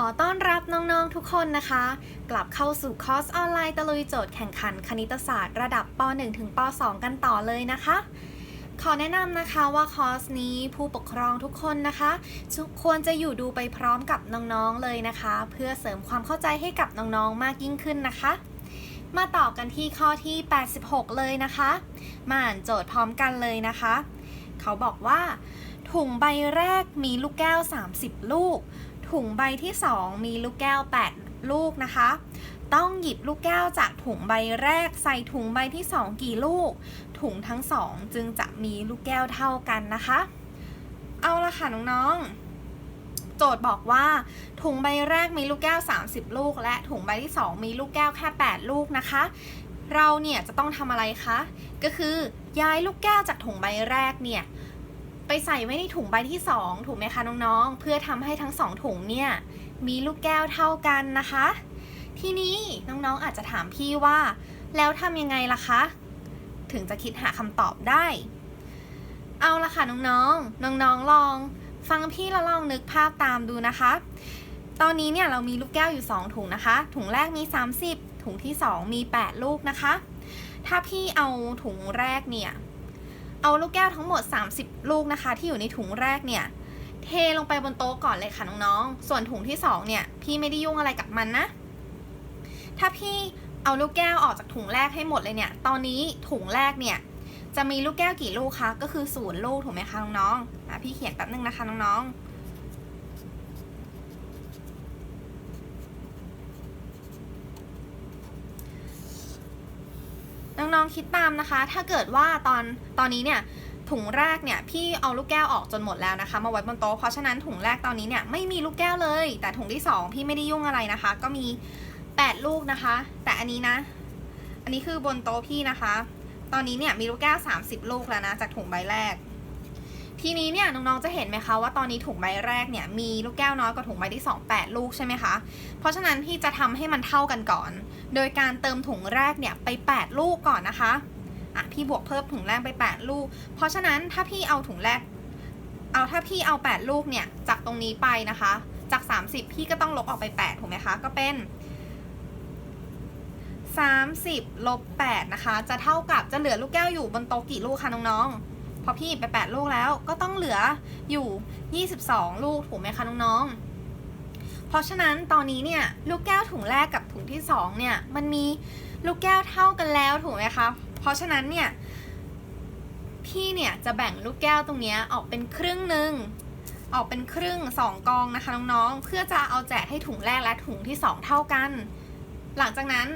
อต้อนรับน้องๆทุกคนนะคะ กลับเข้าสู่คอร์สออนไลน์ตะลุยโจทย์แข่งขันคณิตศาสตร์ระดับป .1 ถึงป .2 กันต่อเลยนะคะ ขอแนะนำนะคะว่าคอร์สนี้ผู้ปกครองทุกคนนะคะควรจะอยู่ดูไปพร้อมกับน้องๆเลยนะคะ เพื่อเสริมความเข้าใจให้กับน้องๆมากยิ่งขึ้นนะคะ มาต่อกันที่ข้อที่ 86 เลยนะคะ มาอ่านโจทย์พร้อมกันเลยนะคะ เขาบอกว่า ถุงใบแรกมีลูกแก้ว 30 ลูก ถุงใบที่ 2 มีลูกแก้ว 8 ลูกนะคะ ต้องหยิบลูกแก้วจากถุงใบแรกใส่ถุงใบที่ 2 กี่ลูก ถุงทั้งสองจึงจะมีลูกแก้วเท่ากันนะคะ เอาละค่ะน้องๆ โจทย์บอกว่าถุงใบแรกมีลูกแก้ว 30 ลูก และถุงใบที่ 2 มีลูกแก้วแค่ 8 ลูกนะคะ เราเนี่ยจะต้องทำอะไรคะ ก็คือย้ายลูกแก้วจากถุงใบแรกเนี่ย ไปใส่ไว้ในถุงใบที่ 2 ถูกไหมคะน้องๆ เพื่อทำให้ทั้ง 2 ถุงเนี่ยมีลูกแก้วเท่ากันนะคะ ทีนี้น้องๆอาจจะถามพี่ว่า แล้วทำยังไงล่ะคะ ถึงจะคิดหาคำตอบได้ เอาละค่ะน้องๆ น้องๆลอง ฟังพี่แล้วลองนึกภาพตามดูนะคะ ตอนนี้เนี่ยเรามีลูกแก้วอยู่ 2 ถุงนะคะ ถุงแรกมี 30 ถุงที่ 2 มี 8 ลูกนะคะ ถ้าพี่เอาถุงแรกเนี่ย เอาลูกแก้วทั้งหมด 30 ลูกนะคะ ที่อยู่ในถุงแรกเนี่ย เทลงไปบนโต๊ะก่อนเลยค่ะน้องๆ ส่วนถุงที่2เนี่ยพี่ไม่ได้ยุ่งอะไรกับมันนะ ถ้าพี่เอาลูกแก้วออกจากถุงแรกให้หมดเลยเนี่ย ตอนนี้ถุงแรกเนี่ยจะมีลูกแก้วกี่ลูกคะ ก็คือศูนย์ลูกถูกไหมคะน้องๆพี่เขียนแป๊บนึงนะคะน้องๆ น้องๆคิดตามนะคะ ถ้าเกิดว่าตอนตอนนี้เนี่ยถุงแรกเนี่ยพี่เอาลูกแก้วออกจนหมดแล้วนะคะมาไว้บนโต๊ะเพราะฉะนั้นถุงแรกตอนนี้เนี่ยไม่มีลูกแก้วเลย แต่ถุงที่สองพี่ไม่ได้ยุ่งอะไรนะคะ ก็มี 8 ลูกนะคะ แต่อันนี้นะ อันนี้คือบนโต๊ะพี่นะคะ ตอนนี้เนี่ยมีลูกแก้ว 30 ลูกแล้วนะจากถุงใบแรก ทีนี้เนี่ยน้องๆจะเห็นไหมคะว่าตอนนี้ถุงใบแรกเนี่ยมีลูกแก้วน้อยกว่าถุงใบที่ 2 8 ลูกใช่ไหมคะ เพราะฉะนั้นพี่จะทำให้มันเท่ากันก่อน โดยการเติมถุงแรกเนี่ยไป 8 ลูกก่อนนะคะอะพี่บวกเพิ่มถุงแรกไป 8 ลูก เพราะฉะนั้นถ้าพี่เอาถุงแรก เอาถ้าพี่เอา 8 ลูกเนี่ยจากตรงนี้ไปนะคะ จาก 30 พี่ก็ต้องลบออกไป 8 ถูกไหมคะ ก็เป็น 30ลบ8นะคะ จะเท่ากับจะเหลือลูกแก้วอยู่บนโต๊ะกี่ลูกคะน้องๆ พอพี่ไป 8 ลูกแล้วก็ต้องเหลืออยู่ 22 ลูกถูกไหมคะน้องๆ เพราะฉะนั้นตอนนี้เนี่ยลูกแก้วถุงแรกกับถุงที่ 2 เนี่ยมันมีลูกแก้วเท่ากันแล้วถูกไหมคะ เพราะฉะนั้นเนี่ยพี่เนี่ยจะแบ่งลูกแก้วตรงนี้ออกเป็นครึ่งหนึ่งออกเป็นครึ่ง 2 กองนะคะน้องๆ เพื่อจะเอาแจกให้ถุงแรกและถุงที่ 2 เท่ากัน หลังจากนั้น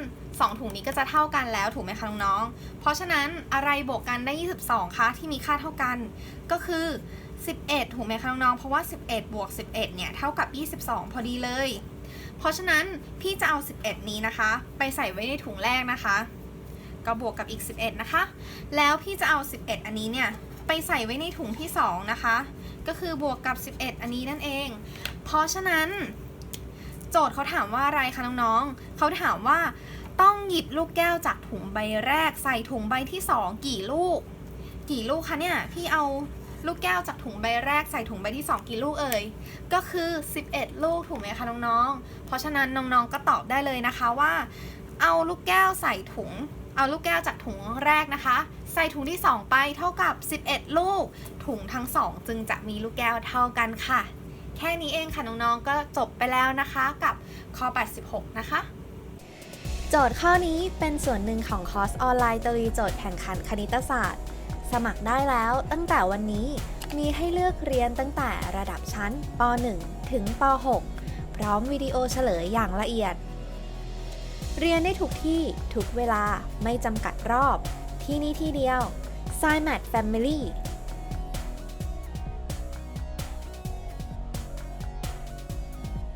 2 ถุงนี้ก็จะเท่ากันแล้วถูกไหมคะน้องๆ เพราะฉะนั้นอะไรบวกกันได้ 22 คะที่มีค่าเท่ากัน ก็คือ 11 ถูกไหมคะน้องๆ เพราะว่า 11 บวก 11 เนี่ยเท่ากับ 22 พอดีเลย เพราะฉะนั้นพี่จะเอา 11 นี้นะคะ ไปใส่ไว้ในถุงแรกนะคะ ก็บวกกับอีก 11 นะคะ แล้วพี่จะเอา 11 อันนี้เนี่ยไปใส่ไว้ในถุงที่ 2 นะคะ ก็คือบวกกับ 11 อันนี้นั่นเอง เพราะฉะนั้น โจทย์เขาถามว่าอะไรคะน้องๆเขาถามว่า ต้องหยิบลูกแก้วจากถุงใบแรกใส่ถุงใบที่2กี่ลูก กี่ลูกคะเนี่ยพี่เอาลูกแก้วจากถุงใบแรกใส่ถุงใบที่ 2 กี่ลูกเอ่ย ก็คือ 11 ลูกถูกไหมคะน้องๆ เพราะฉะนั้นน้องๆก็ตอบได้เลยนะคะว่า เอาลูกแก้วใส่ถุง เอาลูกแก้วจากถุงแรกนะคะ ใส่ถุงที่ 2 ไปเท่ากับ 11 ลูก ถุงทั้ง 2 จึงจะมีลูกแก้วเท่ากันค่ะ แค่นี้เองค่ะน้องๆก็จบไปแล้วนะคะกับข้อ86 นะคะ โจทย์ข้อนี้เป็นส่วนหนึ่งของคอร์สออนไลน์ตรีโจทย์แข่งขันคณิตศาสตร์ สมัครได้แล้วตั้งแต่วันนี้มีให้เลือกเรียนตั้งแต่ระดับชั้นป .1 ถึงป .6 พร้อมวิดีโอเฉลยอย่างละเอียด เรียนได้ทุกที่ ทุกเวลาไม่จำกัดรอบ ที่นี่ที่เดียว s c i m a t Family